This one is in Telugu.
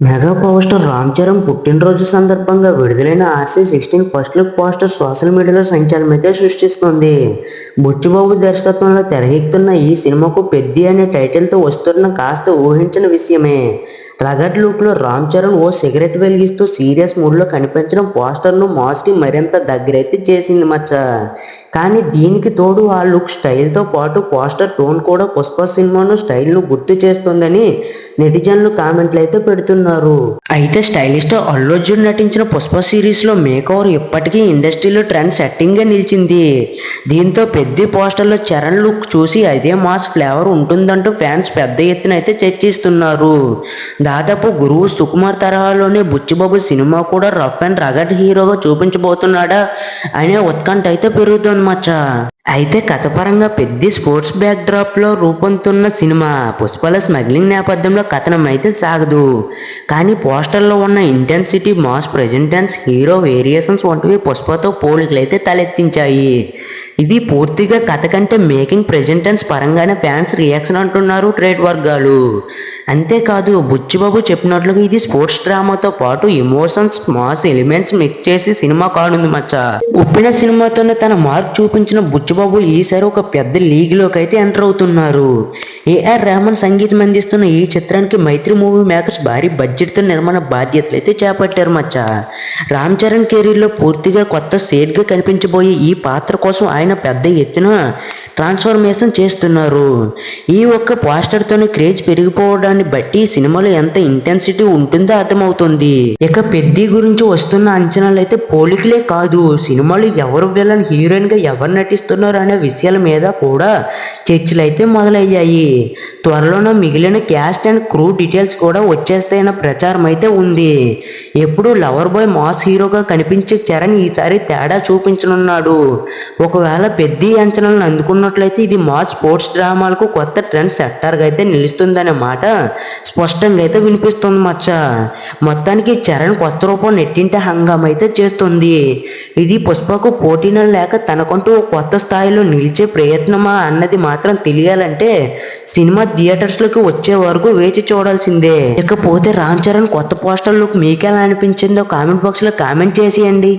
Mega power star Ram Charan పుట్టినరోజు సందర్భంగా విడుదలైన RC sixteen first look poster social మీడియాలో సంచలనమైతే సృష్టిస్తుంది బుచ్చిబాబు దర్శకత్వంలో తెరకెక్కుతున్న ఈ సినిమాకు పెద్ది అనే టైటిల్తో వస్తున్న కాస్త ఊహించిన విషయమే. రగడ్ లుక్లో రామ్ చరణ్ ఓ సిగరెట్ వెలిగిస్తూ సీరియస్ మూడ్లో కనిపించడం పోస్టర్ను మాస్కి మరింత దగ్గరైతే చేసింది మచ్చ. కానీ దీనికి తోడు ఆ లుక్ స్టైల్తో పాటు పోస్టర్ టోన్ కూడా పుష్ప సినిమాను స్టైల్ను గుర్తు చేస్తుందని నెటిజన్లు కామెంట్లు అయితే పెడుతున్నారు. అయితే స్టైలిస్ట్ అల్లు అర్జున్ నటించిన పుష్ప సిరీస్లో మేకవర్ ఇప్పటికీ ఇండస్ట్రీలో ట్రెండ్ సెట్టింగ్గా నిలిచింది. దీంతో పెద్ద పోస్టర్లో చరణ్ లుక్ చూసి అదే మాస్ ఫ్లేవర్ ఉంటుందంటూ ఫ్యాన్స్ పెద్ద ఎత్తున అయితే చర్చిస్తున్నారు. దాదాపు గురువు సుకుమార్ తరహాలోనే బుచ్చిబాబు సినిమా కూడా రఫ్ అండ్ రగడ్ హీరోగా చూపించబోతున్నాడా అనే ఉత్కంఠ అయితే పెరుగుతోంది మచ్చా. అయితే కథపరంగా పెద్ద స్పోర్ట్స్ బ్యాక్ డ్రాప్లో రూపొందుతున్న సినిమా పుష్పల స్మగ్లింగ్ నేపథ్యంలో కథనం అయితే సాగదు. కానీ పోస్టర్లో ఉన్న intensity mass presentation hero variations వంటివి పుష్పతో పోలికలు అయితే తలెత్తించాయి. ఇది పూర్తిగా కథ కంటే మేకింగ్ ప్రెజెంటెన్స్ పరంగానే ఫ్యాన్స్ రియాక్షన్ అంటున్నారు ట్రేడ్ వర్గాలు. అంతేకాదు బుచ్చిబాబు చెప్పినట్లుగా ఇది స్పోర్ట్స్ డ్రామాతో పాటు ఎమోషన్స్ మాస్ ఎలిమెంట్స్ మిక్స్ చేసి సినిమా కానుంది మచ్చ. ఉప్పిన సినిమాతోనే తన మార్క్ చూపించిన బుచ్చిబాబు ఈసారి ఒక పెద్ద లీగ్లోకి అయితే ఎంటర్ అవుతున్నారు. ఏఆర్ రెహమాన్ సంగీతం అందిస్తున్న ఈ చిత్రానికి మైత్రి మూవీ మేకర్స్ భారీ బడ్జెట్తో నిర్మాణ బాధ్యతలు అయితే చేపట్టారు మచ్చ. రామ్ చరణ్ కెరీర్లో పూర్తిగా కొత్త సేట్గా కనిపించబోయే ఈ పాత్ర కోసం ఆయన పెద్ద ఎత్తున ట్రాన్స్ఫర్మేషన్ చేస్తున్నారు. ఈ ఒక్క పోస్టర్తోనే క్రేజ్ పెరిగిపోవడాన్ని బట్టి సినిమాలో ఎంత ఇంటెన్సిటీ ఉంటుందో అర్థమవుతుంది. ఇక పెద్ది గురించి వస్తున్న అంచనాలు అయితే పోలికలే కాదు. సినిమాలో ఎవరు విలన్ హీరోయిన్గా ఎవరు నటిస్తున్నారు అనే విషయాల మీద కూడా చర్చలు అయితే మొదలయ్యాయి. త్వరలోనే మిగిలిన క్యాస్ట్ అండ్ క్రూ డీటెయిల్స్ కూడా వచ్చేస్తాయన్న ప్రచారం అయితే ఉంది. ఎప్పుడు లవర్ బాయ్ మాస్ హీరోగా కనిపించే చరణ్ ఈసారి తేడా చూపించనున్నాడు. ఒకవేళ పెద్ద అంచనాలను అందుకున్న చూసుకున్నట్లయితే ఇది మా స్పోర్ట్స్ డ్రామాలకు కొత్త ట్రెండ్ సెక్టార్గా అయితే నిలుస్తుందనే మాట స్పష్టంగా అయితే వినిపిస్తుంది మచ్చ. మొత్తానికి చరణ్ కొత్త రూపం నెట్టింటే హంగం అయితే చేస్తుంది. ఇది పుష్పకు పోటీన లేక తనకంటూ కొత్త స్థాయిలో నిలిచే ప్రయత్నమా అన్నది మాత్రం తెలియాలంటే సినిమా థియేటర్స్లోకి వచ్చే వరకు వేచి చూడాల్సిందే. ఇకపోతే రామ్ చరణ్ కొత్త పోస్టర్లకు మీకెలా అనిపించిందో కామెంట్ బాక్స్లో కామెంట్ చేసేయండి.